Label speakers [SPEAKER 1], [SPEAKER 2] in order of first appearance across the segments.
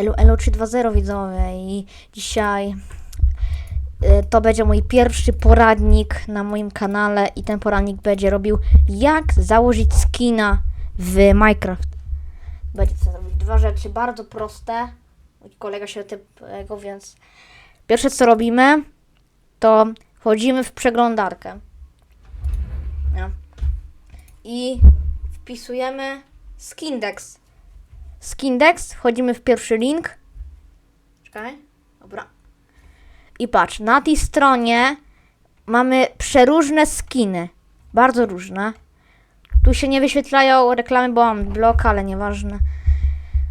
[SPEAKER 1] Elo Elo 320 widzowie i dzisiaj y, to będzie mój pierwszy poradnik na moim kanale i ten poradnik będzie robił jak założyć skina w Minecraft. Będzie co zrobić dwa rzeczy bardzo proste. Mój kolega się tego, więc pierwsze co robimy to wchodzimy w przeglądarkę. Nie? I wpisujemy Skindex. Skindex, wchodzimy w pierwszy link. Czekaj, dobra. I patrz, na tej stronie mamy przeróżne skiny. Bardzo różne. Tu się nie wyświetlają reklamy, bo mam blok, ale nieważne.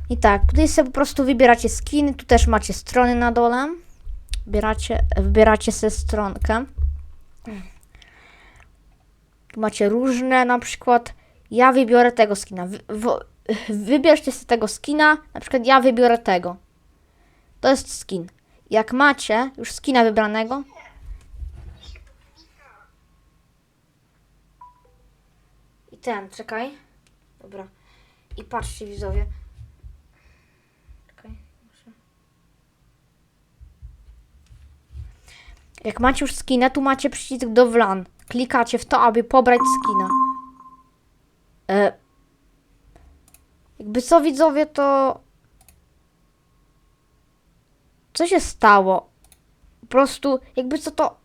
[SPEAKER 1] I tak, tutaj sobie po prostu wybieracie skiny, tu też macie strony na dole. Wybieracie, wybieracie sobie stronkę. Tu macie różne, na przykład ja wybiorę tego skina. Wy, w, wybierzcie sobie tego skina, na przykład ja wybiorę tego. To jest skin. Jak macie już skina wybranego, i ten, czekaj. Dobra. I patrzcie widzowie. Czekaj. muszę- Jak macie już skina, tu macie przycisk do wlan. Klikacie w to, aby pobrać skina. E, jakby co widzowie, to... Co się stało? Po prostu, jakby co to...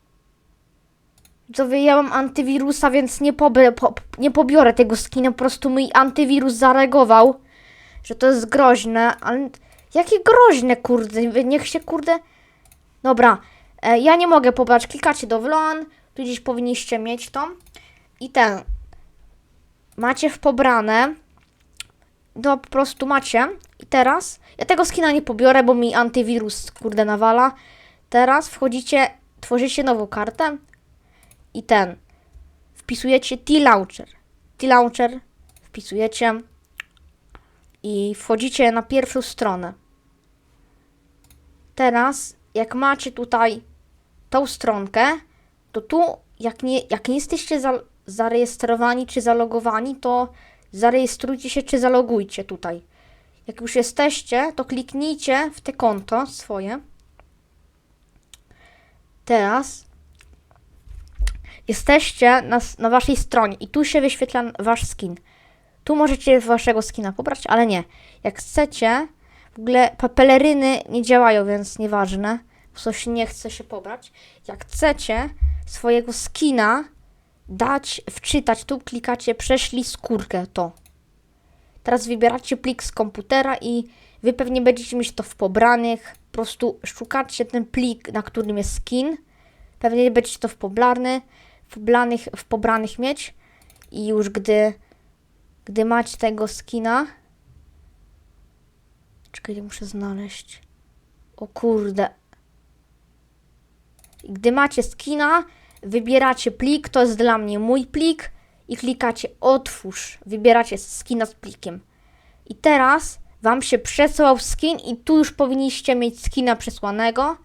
[SPEAKER 1] Widzowie, ja mam antywirusa, więc nie, poby, po, nie pobiorę tego skina. Po prostu mój antywirus zareagował, że to jest groźne, ale... Jakie groźne, kurde, niech się, kurde... Dobra, e, ja nie mogę pobrać. Klikacie do wlon, tu gdzieś powinniście mieć to. I ten, macie w pobrane, to po prostu macie. I teraz, ja tego skina nie pobiorę, bo mi antywirus kurde nawala. Teraz wchodzicie, tworzycie nową kartę i ten, wpisujecie T-Launcher. T-Launcher wpisujecie i wchodzicie na pierwszą stronę. Teraz, jak macie tutaj tą stronkę, to tu, jak nie, jak nie jesteście za, zarejestrowani czy zalogowani, to zarejestrujcie się czy zalogujcie tutaj. Jak już jesteście, to kliknijcie w te konto swoje. Teraz jesteście na, na waszej stronie i tu się wyświetla wasz skin. Tu możecie waszego skina pobrać, ale nie. Jak chcecie, w ogóle pa- peleryny nie działają, więc nieważne. Coś nie chce się pobrać. Jak chcecie swojego skina dać, wczytać, tu klikacie prześlij skórkę, to. Teraz wybieracie plik z komputera i wy pewnie będziecie mieć to w pobranych. Po prostu szukacie ten plik, na którym jest skin. Pewnie będziecie to w pobrany, w pobranych, w pobranych mieć. I już gdy, gdy macie tego skina. Czekaj, muszę znaleźć. O kurde. Gdy macie skina, wybieracie plik, to jest dla mnie mój plik i klikacie otwórz. Wybieracie skina z plikiem. I teraz wam się przesłał skin i tu już powinniście mieć skina przesłanego.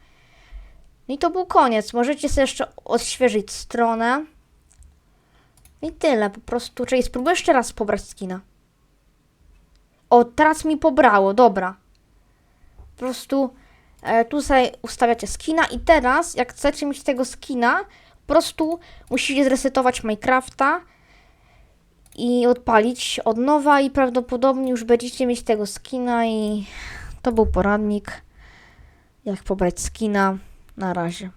[SPEAKER 1] No i to był koniec. Możecie sobie jeszcze odświeżyć stronę. I tyle, po prostu. Czyli spróbuję jeszcze raz pobrać skina. O, teraz mi pobrało, dobra. Po prostu e, tu sobie ustawiacie skina i teraz, jak chcecie mieć tego skina, po prostu musicie zresetować Minecrafta i odpalić od nowa i prawdopodobnie już będziecie mieć tego skina i to był poradnik jak pobrać skina. Na razie.